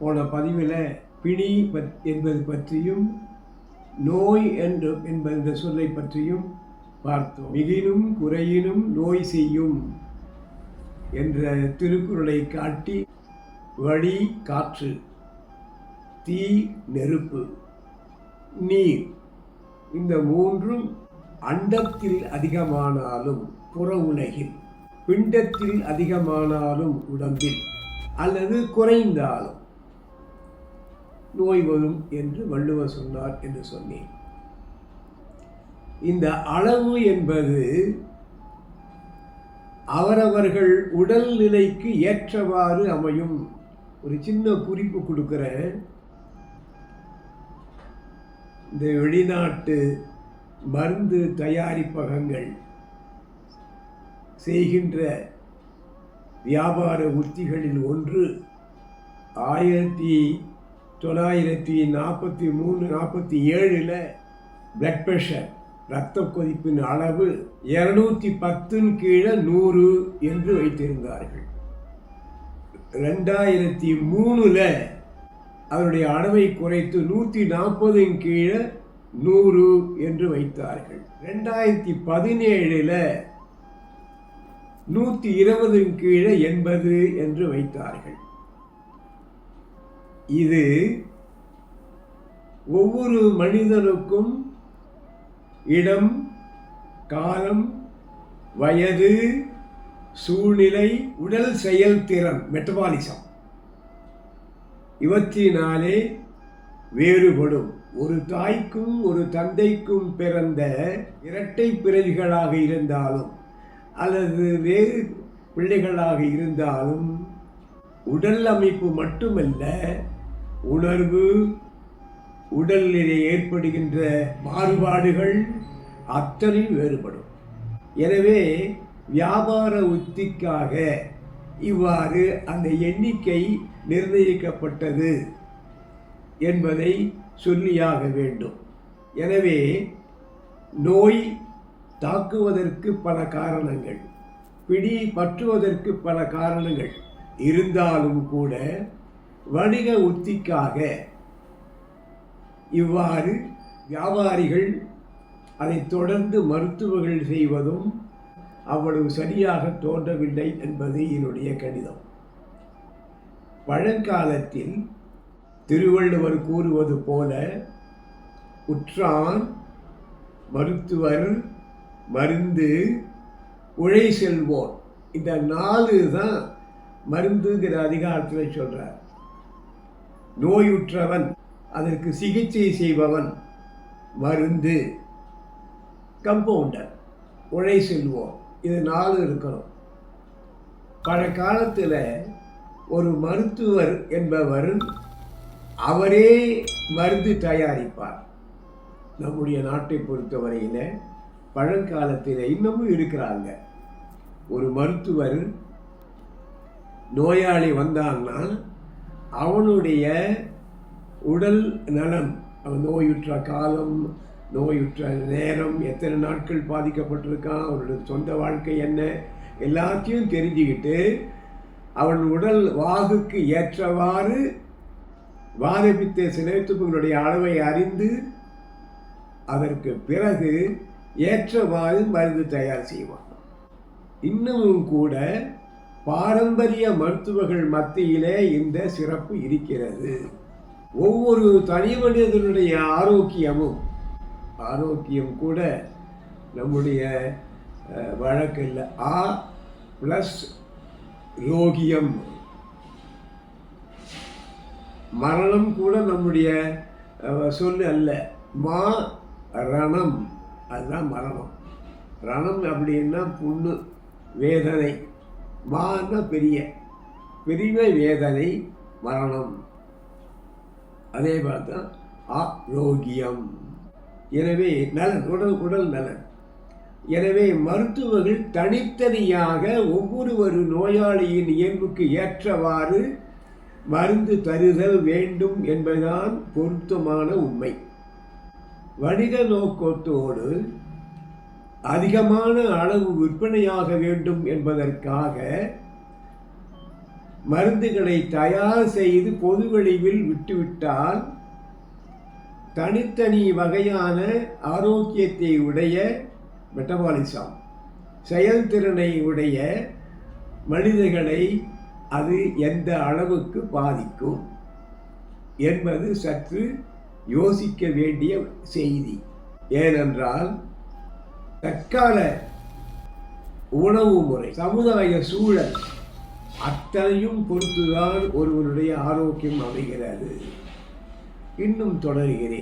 போன பதிவில் பிணி பத் என்பது பற்றியும் நோய் என்று என்பது இந்த சொல்லை பற்றியும் பார்த்தோம். மிகினும் குறையினும் நோய் செய்யும் என்ற திருக்குறளை காட்டி வழி காற்று தீ நெருப்பு நீர் இந்த மூன்றும் அண்டத்தில் அதிகமானாலும் புற உலகில் பிண்டத்தில் அதிகமானாலும் உடம்பில் அல்லது குறைந்தாலும் நோய் வரும் என்று வள்ளுவர் சொன்னார் என்று சொன்னேன். இந்த அளவு என்பது அவரவர்கள் உடல்நிலைக்கு ஏற்றவாறு அமையும். ஒரு சின்ன குறிப்பு கொடுக்குறேன். இந்த வெளிநாட்டு மருந்து தயாரிப்பகங்கள் செய்கின்ற வியாபார உத்திகளில் ஒன்று ஆயிரத்தி தொள்ளாயிரத்தி நாற்பத்தி மூணு நாற்பத்தி ஏழில் பிளட் ப்ரெஷர் இரத்த கொதிப்பின் அளவு இரநூத்தி பத்தின் கீழே நூறு என்று வைத்திருந்தார்கள். ரெண்டாயிரத்தி மூணில் அவருடைய அளவை குறைத்து நூற்றி நாற்பதின் கீழே நூறு என்று வைத்தார்கள். ரெண்டாயிரத்தி பதினேழில் நூற்றி இருபதின் கீழே எண்பது என்று வைத்தார்கள். இது ஒவ்வொரு மனிதனுக்கும் இடம் காலம் வயது சூழ்நிலை உடல் செயல்திறன் மெட்டபாலிசம் இவற்றினாலே வேறுபடும். ஒரு தாய்க்கும் ஒரு தந்தைக்கும் பிறந்த இரட்டை பிறவிகளாக இருந்தாலும் அல்லது வேறு பிள்ளைகளாக இருந்தாலும் உடல் அமைப்பு மட்டுமல்ல உணர்வு உடல்நிலை ஏற்படுகின்ற மாறுபாடுகள் அத்தனை வேறுபடும். எனவே வியாபார உத்திக்காக இவ்வாறு அந்த எண்ணிக்கை நிர்ணயிக்கப்பட்டது என்பதை சொல்லியாக வேண்டும். எனவே நோய் தாக்குவதற்கு பல காரணங்கள் பிடி பற்றுவதற்கு பல காரணங்கள் இருந்தாலும் கூட வணிக உத்திக்காக. இவ்வாறு வியாபாரிகள் அதை தொடர்ந்து மருத்துவர்கள் செய்வதும் அவ்வளவு சரியாக தோன்றவில்லை என்பது என்னுடைய கடிதம். பழங்காலத்தில் திருவள்ளுவர் கூறுவது போல உற்றான் மருத்துவர் மருந்து உழை செல்வோர் இந்த நாலு தான் மருந்துங்கிற அதிகாரத்தில் சொல்கிறார் நோயுற்றவன் அதற்கு சிகிச்சை செய்பவன் மருந்து. கம்பவுண்டர் உழை செல்வோம் இது நாலு இருக்கணும். பழங்காலத்தில் ஒரு மருத்துவர் என்பவர் அவரே மருந்து தயாரிப்பார். நம்முடைய நாட்டை பொறுத்தவரையில் பழங்காலத்தில் இன்னமும் இருக்கிறாங்க. ஒரு மருத்துவர் நோயாளி வந்தான்னா அவனுடைய உடல் நலம் அவன் நோயுற்ற காலம் நோயுற்ற நேரம் எத்தனை நாட்கள் பாதிக்கப்பட்டிருக்கான் அவனுடைய சொந்த வாழ்க்கை என்ன எல்லாத்தையும் தெரிஞ்சுக்கிட்டு அவன் உடல் வாகுக்கு ஏற்றவாறு வாதபித்த சிலைத்துவங்களுடைய அளவை அறிந்து அதற்கு பிறகு ஏற்றவாறு மருந்து தயார் செய்வான். இன்னமும் கூட பாரம்பரிய மருத்துவர்கள் மத்தியிலே இந்த சிறப்பு இருக்கிறது. ஒவ்வொரு தனி மனிதனுடைய ஆரோக்கியமும் ஆரோக்கியம் கூட நம்முடைய வழக்கில் ஆ ப்ளஸ் ரோகியம் மரணம் கூட நம்முடைய சொல் அல்ல. மா ரணம். அதுதான் மரணம். ரணம் அப்படின்னா புண்ணு வேதனை. வான்னா பெரிய பெரிய வேதனை மரணம். அதே மாதிரி தான் ஆரோக்கியம். எனவே நலன் உடல் உடல் நலன். எனவே மருத்துவர்கள் தனித்தனியாக ஒவ்வொரு நோயாளியின் இயல்புக்கு ஏற்றவாறு மருந்து தருதல் வேண்டும் என்பதுதான் பொருத்தமான உண்மை. வணிக நோக்கத்தோடு அதிகமான அளவு விற்பனையாக வேண்டும் என்பதற்காக மருந்துகளை தயார் செய்து பொது வெளியில் விட்டுவிட்டால் தனித்தனி வகையான ஆரோக்கியத்தை உடைய மெட்டபாலிசம் செயல்திறனை உடைய மனிதர்களை அது எந்த அளவுக்கு பாதிக்கும் என்பது சற்று யோசிக்க வேண்டிய செய்தி. ஏனென்றால் தற்கால உணவு முறை சமுதாய சூழல் அத்தனையும் பொறுத்துதான் ஒருவருடைய ஆரோக்கியம் அமைகிறது. இன்னும் தொடர்கிறேன்.